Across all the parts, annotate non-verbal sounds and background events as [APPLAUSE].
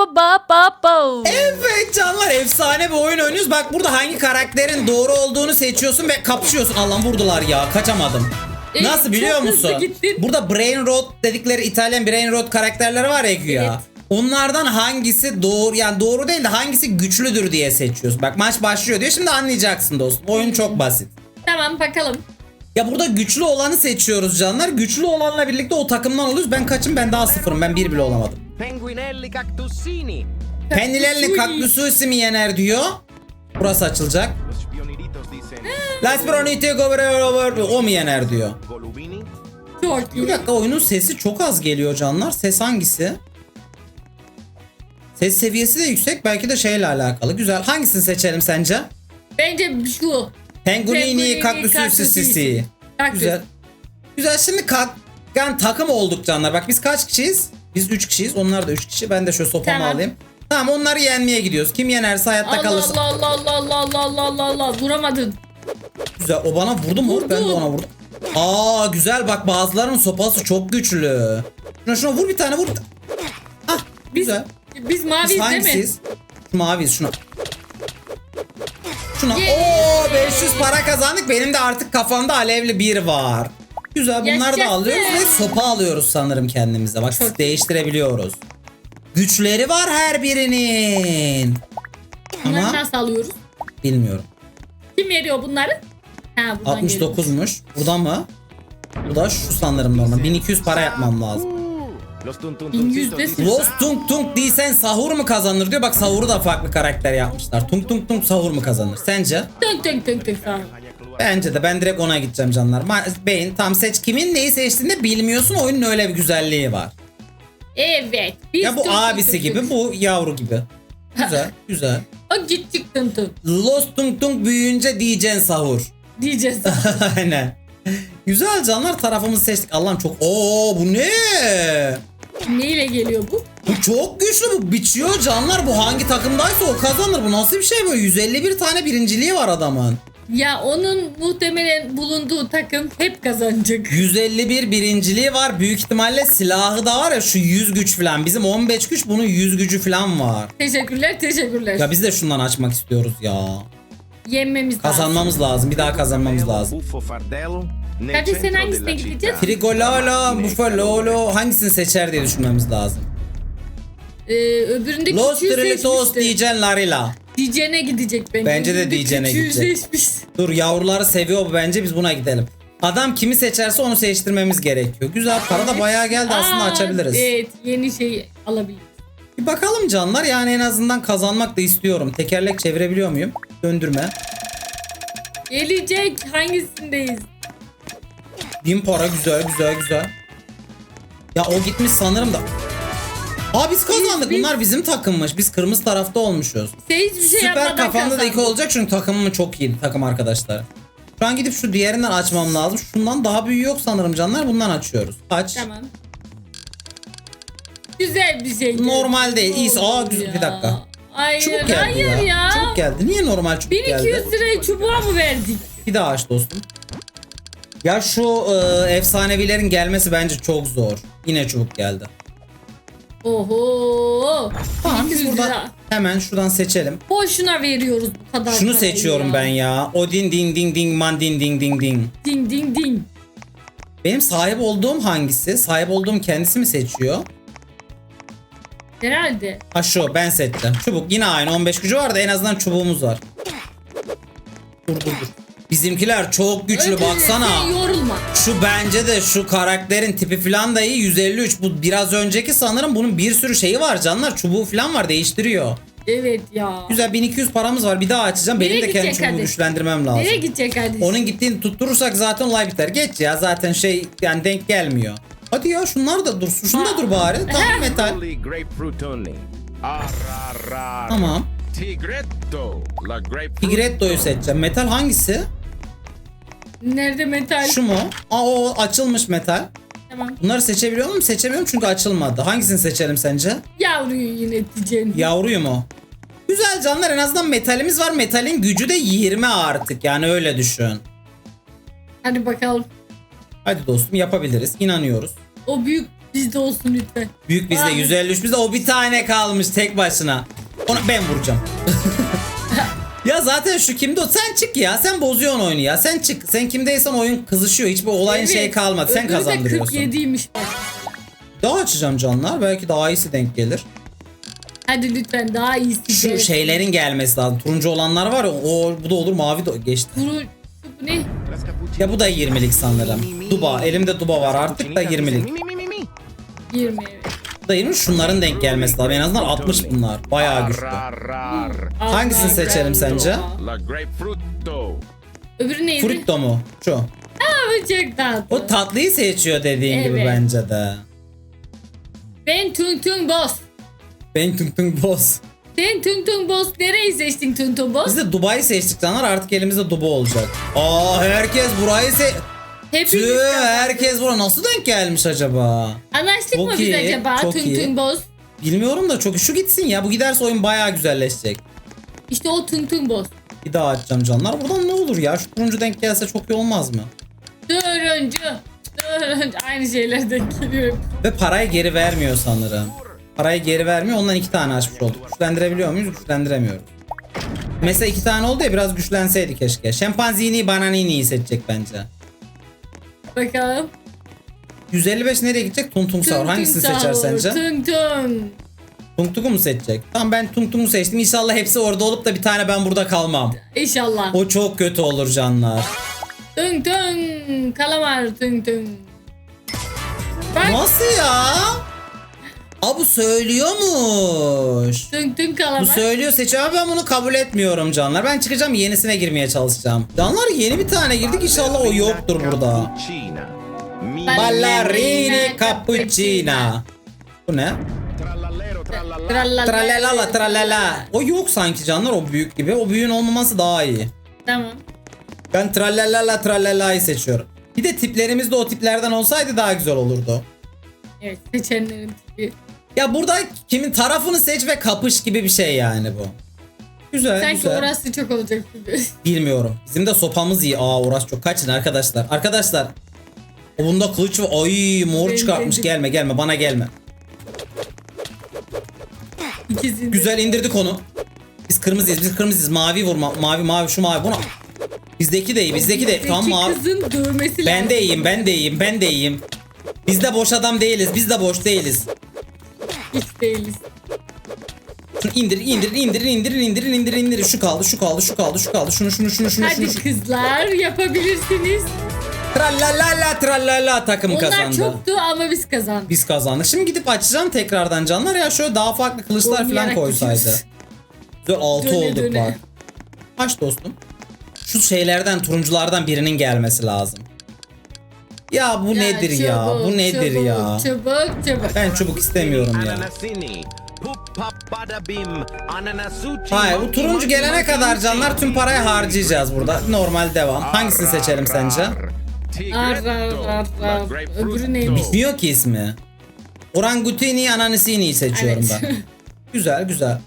ba ba ba ba. Evet canlar efsane bir oyun oynuyoruz. Bak burada hangi karakterin doğru olduğunu seçiyorsun ve kapışıyorsun. Allah'ım vurdular ya kaçamadım. E, Nasıl biliyor musun? Burada Brain Rot dedikleri İtalyan Brain Rot karakterleri var ya güya. Evet. Onlardan hangisi doğru yani doğru değil de hangisi güçlüdür diye seçiyoruz. Bak maç başlıyor diyor. Şimdi anlayacaksın dostum. Oyun çok basit. Tamam bakalım. Ya burada güçlü olanı seçiyoruz canlar. Güçlü olanla birlikte o takımdan oluyoruz. Ben kaçım? Ben daha sıfırım. Ben bir bile olamadım. Penguinelli Cactusini. Penilelli kaktüsü mi yener diyor. Burası açılacak. Las Bronite Gobre o mu yener diyor. Bir dakika oyunun sesi çok az geliyor canlar. Ses hangisi? Ses seviyesi de yüksek. Belki de şeyle alakalı. Güzel. Hangisini seçelim sence? Bence şu. Penguini kaktüsü sisi. Güzel. Güzel. Şimdi kalk yani takım olduk canlar. Bak biz kaç kişiyiz? Biz 3 kişiyiz. Onlar da 3 kişi. Ben de şöyle sopamı Tamam. alayım. Tamam onları yenmeye gidiyoruz. Kim yenerse hayatta Allah kalırsa. Allah Allah Allah Allah Allah Allah Allah Allah vuramadın. Güzel. O bana vurdu mu? Ben de ona vurdum. Aa güzel bak bazılarının sopası çok güçlü. Şuna şuna vur bir tane vur. Ah Biz, güzel. biz Biz maviyiz değil mi? hangisiyiz? Şu maviyiz şuna. Şuna. Yeah. Oo 500 para kazandık. Benim de artık kafamda alevli bir var. Güzel bunları da Yaşasın. alıyoruz ve sopa alıyoruz sanırım kendimize. Bak Çok değiştirebiliyoruz. Güçleri var her birinin. Bunları Ama nasıl alıyoruz? bilmiyorum. Kim veriyor bunları? Ha buradan geliyor. 69'muş. Burada mı? Bu da şu sanırım normal. 1200 para yapmam lazım. Los Yüzde tuntuntuncitos dicen Los Tung Tung değilsen sahur mu kazanır diyor. Bak sahuru da farklı karakter yapmışlar. Tung Tung Tung sahur mu kazanır? Sence? Tünk tünk tünk sağ ol. Bence de ben direkt ona gideceğim canlar. Beyin tam seç kimin neyi seçtiğini de bilmiyorsun. Oyunun öyle bir güzelliği var. Evet. Biz Ya bu tünk abisi tünk gibi tünk. bu yavru gibi. Güzel [LAUGHS] güzel. O git çıktın tünk. Los Tung Tung büyüyünce diyeceksin sahur. Diyeceğiz. [LAUGHS] Aynen. Güzel canlar tarafımızı seçtik. Allah'ım çok. Oo bu ne? Neyle geliyor bu? Bu çok güçlü bu biçiyor canlar bu hangi takımdaysa o kazanır bu nasıl bir şey böyle 151 tane birinciliği var adamın Ya onun muhtemelen bulunduğu takım hep kazanacak. 151 birinciliği var büyük ihtimalle silahı da var ya şu 100 güç falan bizim 15 güç bunun 100 gücü falan var Teşekkürler teşekkürler. ya biz de şundan açmak istiyoruz ya Yenmemiz lazım. kazanmamız lazım bir daha kazanmamız lazım Kardeş, sen hangisine gideceğiz? Frigololo, Buffalolo hangisini seçer diye düşünmemiz lazım. Ee, öbüründe Los seçmişti. diyeceksin Larila. Diyeceğine gidecek bence. Bence de küçüğü gidecek. Dur yavruları seviyor bu bence biz buna gidelim. Adam kimi seçerse onu seçtirmemiz gerekiyor. Güzel para da bayağı geldi aslında Aa, açabiliriz. Evet yeni şey alabiliriz. Bir bakalım canlar yani en azından kazanmak da istiyorum. Tekerlek çevirebiliyor muyum? Döndürme. Gelecek hangisindeyiz? Bin para güzel güzel güzel. Ya o gitmiş sanırım da. Aa biz kazandık. Biz- biz- Bunlar bizim takımmış. Biz kırmızı tarafta olmuşuz. Sen hiçbir şey Süper yapmadan kafamda da iki olacak çünkü takımım çok iyi takım arkadaşlar. Şu an gidip şu diğerinden açmam lazım. Şundan daha büyüğü yok sanırım canlar. Bundan açıyoruz. Aç. Tamam. Güzel bir şey. Normal değil. İyi. Aa güzel. Bir dakika. Hayır, Çubuk geldi hayır ya. ya. Çubuk geldi. Niye normal çubuk 1200 geldi? lirayı çubuğa mı verdik? Bir daha aç dostum. Ya şu e, efsanevilerin gelmesi bence çok zor. Yine çubuk geldi. Oho. Tamam biz 1200 burada lira. hemen şuradan seçelim. Boşuna veriyoruz bu kadar Şunu parayı seçiyorum ya. ben ya. Odin ding ding ding man ding ding ding ding. Ding ding ding. Benim sahip olduğum hangisi? Sahip olduğum kendisi mi seçiyor? Herhalde. Ha şu ben seçtim. Çubuk yine aynı 15 gücü var da en azından çubuğumuz var. Dur dur dur. Bizimkiler çok güçlü Öbürü baksana. Sen yorulma. Şu bence de şu karakterin tipi falan da iyi 153. Bu biraz önceki sanırım bunun bir sürü şeyi var canlar. Çubuğu falan var değiştiriyor. Evet ya. Güzel 1200 paramız var bir daha açacağım. Benim Nereye de kendi gidecek çubuğu kardeş? güçlendirmem lazım. Nereye gidecek kardeşim? Onun gittiğini tutturursak zaten olay biter. Geç ya zaten şey yani denk gelmiyor. Hadi ya şunlar da dursun. Şunu da dur bari. Tamam [LAUGHS] metal. Holy grapefruitoni. Arrarrar. Tamam. Tigretto. La grapefruit. Tigretto'yu seçeceğim. Metal hangisi? Nerede metal? Şu mu? Aa o açılmış metal. Tamam. Bunları seçebiliyor muyum? Seçemiyorum çünkü açılmadı. Hangisini seçelim sence? Yavruyu yine diyeceksin. Yavruyu mu? Güzel canlar en azından metalimiz var. Metalin gücü de 20 artık yani öyle düşün. Hadi bakalım. Hadi dostum yapabiliriz. İnanıyoruz. O büyük Bizde olsun lütfen. Büyük bizde Abi. 153 bizde o bir tane kalmış tek başına. Onu ben vuracağım. [LAUGHS] ya zaten şu kimde o? Sen çık ya. Sen bozuyorsun oyunu ya. Sen çık. Sen kimdeysen oyun kızışıyor. Hiçbir olayın Evet, şey kalmadı. Sen kazandırıyorsun. 47'ymiş bak. Daha açacağım canlar. Belki daha iyisi denk gelir. Hadi lütfen daha iyisi. Şu gelsin. şeylerin gelmesi lazım. Turuncu olanlar var ya. O bu da olur. Mavi de geçti. Bu ne? Ya bu da 20'lik sanırım. Duba. Elimde duba var artık da 20'lik. Mi, mi, mi, mi, mi. 20 evet. Bu da 20 şunların denk gelmesi lazım. En azından 60 bunlar. Bayağı güçlü. Hangisini seçelim sence? Öbürü neydi? Frutto mu? Şu. Aa, bu çok tatlı. O tatlıyı seçiyor dediğin gibi Evet. bence de. ben Tung Tung Boss. Ben tung tung boss. Sen Tung Tung Boss nereyi seçtin Tung Tung Boss? Biz de Dubai'yi seçtik canlar artık elimizde Duba olacak. Aa herkes burayı se... Hepimiz Tüh kazandık. herkes bura nasıl denk gelmiş acaba? Anlaştık mı Çok biz iyi, acaba çok Tung iyi. Tung Boss? Bilmiyorum da çok şu gitsin ya bu giderse oyun bayağı güzelleşecek. İşte o Tung Tung Boss. Bir daha açacağım canlar. Buradan ne olur ya? Şu turuncu denk gelse çok iyi olmaz mı? Turuncu. Turuncu. Aynı şeyler denk geliyor. Ve parayı geri vermiyor sanırım. Parayı geri vermiyor. Ondan iki tane açmış olduk. Güçlendirebiliyor muyuz? Güçlendiremiyoruz. Mesela iki tane oldu ya biraz güçlenseydi keşke. Şempanzini, bananini'yi seçecek bence. Bakalım. 155 nereye gidecek? Tung Tung. Tung Hangisini Tung seçer sence? Tung Tung. Tung Tung'u mu seçecek? Tamam ben Tung Tung'u seçtim. İnşallah hepsi orada olup da bir tane ben burada kalmam. İnşallah. O çok kötü olur canlar. Tung Tung. Kalamar Tung Tung. Bak Nasıl ya? Aa bu söylüyormuş. Tung Tung Bu söylüyor seçiyor ama ben bunu kabul etmiyorum canlar. Ben çıkacağım yenisine girmeye çalışacağım. Canlar yeni bir tane girdik inşallah o yoktur burada. Ballerini cappuccina. Bu ne? Tralala. Tralala tralala. O yok sanki canlar o büyük gibi. O büyüğün olmaması daha iyi. Tamam. Ben tralala tralala'yı seçiyorum. Bir de tiplerimiz de o tiplerden olsaydı daha güzel olurdu. Evet seçenlerin tipi. Ya burada kimin tarafını seç ve kapış gibi bir şey yani bu. Güzel Sanki güzel. orası çok olacak gibi. [LAUGHS] Bilmiyorum. Bizim de sopamız iyi. Aa orası çok. Kaçın arkadaşlar. Arkadaşlar. O bunda kılıç var. Ay mor çıkartmış. Gelme gelme bana gelme. İkisini. Güzel indirdik onu. Biz kırmızıyız. Biz kırmızıyız. Mavi vurma. Mavi mavi şu mavi. Buna. Bizdeki de iyi. Bizdeki de. Tam mavi. kızın dövmesi Ben de iyiyim. Ben de iyiyim. Ben de iyiyim. Biz de boş adam değiliz. Biz de boş değiliz. Hiç değiliz. Şunu indir, indir, indir, indir, indir, indir, indir. Şu kaldı, şu kaldı, şu kaldı, şu kaldı. Şunu, şunu, şunu, şunu, Hadi şunu. kızlar yapabilirsiniz. Tralala tralala takım Onlar kazandı. çoktu ama biz kazandık. Biz kazandık. Şimdi gidip açacağım tekrardan canlar ya şöyle daha farklı kılıçlar falan Oynayarak koysaydı. gidiyoruz. Güzel 6 Döne olduk döne. bak. Aç dostum. Şu şeylerden turunculardan birinin gelmesi lazım. Ya bu nedir ya? çabuk, Bu nedir çabuk, ya? Çabuk çabuk. Ben çubuk istemiyorum ya. Ananasini. Hayır bu turuncu gelene kadar canlar tüm parayı harcayacağız burada. Normal devam. Hangisini seçelim sence? Öbürü neymiş? Bilmiyor ki ismi. Orangutini ananisini seçiyorum Evet. ben. [LAUGHS] Güzel güzel.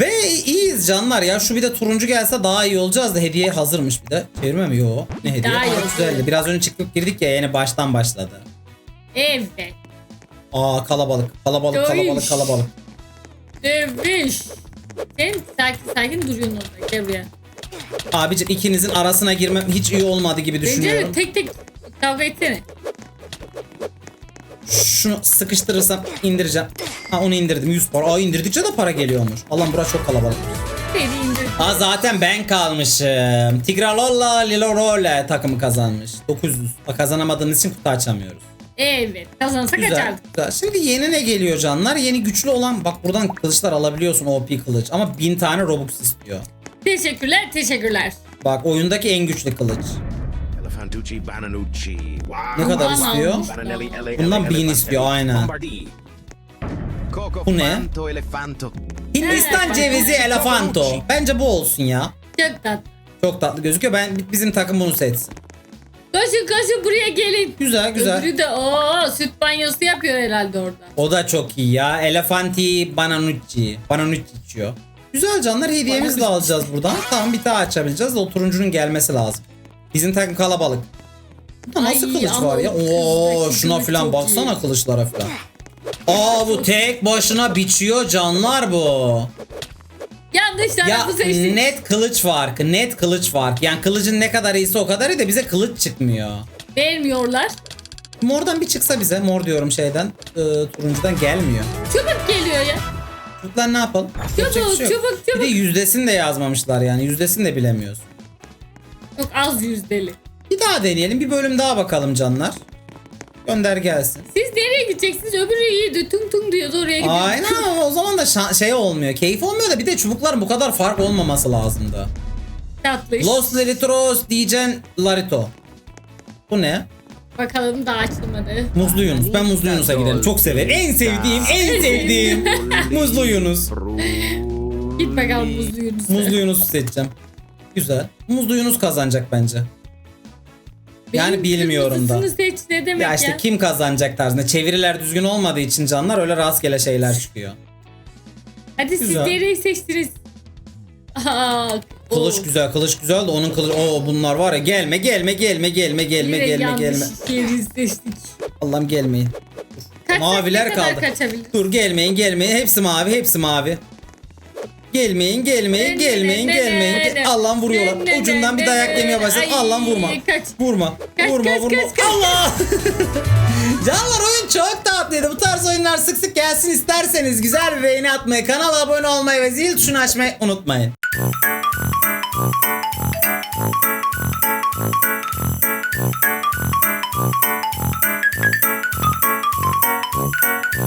Ve iyiyiz canlar ya. Şu bir de turuncu gelse daha iyi olacağız da hediye hazırmış bir de. Çevirme mi? Yo. Ne hediye? Daha iyi Aa, oldu. güzeldi. Biraz önce çıktık girdik ya yeni baştan başladı. Evet. Aa kalabalık. Kalabalık kalabalık kalabalık. Dövüş. Sen sakin sakin duruyorsun orada. Gel buraya. Abicim ikinizin arasına girmem hiç iyi olmadı gibi Bence de düşünüyorum. tek tek kavga etsene. Şunu sıkıştırırsam indireceğim. Ha onu indirdim 100 para. Aa indirdikçe de para geliyormuş. Allah'ım burası çok kalabalık. Seni indir. Aa zaten ben kalmışım. Tigralolla Lilorole takımı kazanmış. 900. Aa, Kazanamadığımız için kutu açamıyoruz. Evet. Kazansak Güzel, açardık. güzel. Şimdi yeni ne geliyor canlar? Yeni güçlü olan bak buradan kılıçlar alabiliyorsun OP kılıç ama 1000 tane Robux istiyor. Teşekkürler teşekkürler. Bak oyundaki en güçlü kılıç. Ne kadar Aman istiyor? Bundan bin istiyor, aynen. Bu ne? Hindistan cevizi elefanto. Bence bu olsun ya. Çok tatlı. Çok tatlı gözüküyor. Ben bizim takım bunu seçsin. Koşun koşun buraya gelin. Güzel güzel. Öbürü de o süt banyosu yapıyor herhalde orada. O da çok iyi ya. Elefanti Bananucci. Bananucci içiyor. Güzel canlar hediyemizi de alacağız buradan. Tamam bir daha açabileceğiz. O turuncunun gelmesi lazım. Bizim takım kalabalık. Burada nasıl Ay, kılıç var ya? o Oo şuna filan baksana iyi. kılıçlara filan. Aa bu tek başına biçiyor canlar bu. Yanlış Ya tarafı seçtik. net kılıç farkı, net kılıç farkı. Yani kılıcın ne kadar iyisi o kadar iyi de bize kılıç çıkmıyor. Vermiyorlar. Mordan bir çıksa bize, mor diyorum şeyden, e, turuncudan gelmiyor. Çubuk geliyor ya. Çocuklar ne yapalım? Yapacak bir şey yok. çabuk, Bir de yüzdesini de yazmamışlar yani. Yüzdesini de bilemiyoruz. Çok az yüzdeli. Bir daha deneyelim. Bir bölüm daha bakalım canlar. Gönder gelsin. Siz nereye gideceksiniz? Öbürü iyiydi. Tung tung diyordu oraya gidiyor. Aynen ama o zaman da şa- şey olmuyor. Keyif olmuyor da bir de çubukların bu kadar fark olmaması lazımdı. Tatlı. iş. Los Laritos diyeceksin Larito. Bu ne? Bakalım daha açılmadı. Muzlu Yunus. Ben Muzlu Yunus'a gidelim. Çok severim. En sevdiğim, en sevdiğim. [LAUGHS] Muzlu Yunus. Git bakalım muzlu Yunus'a. Muzlu Yunus'u seçeceğim. Güzel. Muzlu Yunus kazanacak bence. Yani bilmiyorum da. seç ne demek Ya ya? işte kim kazanacak tarzında. Çeviriler düzgün olmadığı için canlar öyle rastgele şeyler çıkıyor. Hadi Güzel. siz nereyi seçtiniz? Aa, Kılıç güzel, kılıç güzel de onun kılıcı. Oo bunlar var ya gelme gelme gelme gelme gelme Yine gelme yanlış gelme. seçtik. Allah'ım gelmeyin. Kaç Maviler kadar kaldı. kaçabilir? Dur gelmeyin gelmeyin. Hepsi mavi hepsi mavi. Gelmeyin gelmeyin gelmeyin gelmeyin. Allah'ım vuruyorlar. Ucundan bir dayak yemeye başladım. Ay, Allah'ım vurma. Vurma. Vurma vurma. Allah. [LAUGHS] Canlar oyun çok tatlıydı. Bu tarz oyunlar sık sık gelsin isterseniz güzel bir beğeni atmayı, kanala abone olmayı ve zil tuşunu açmayı unutmayın.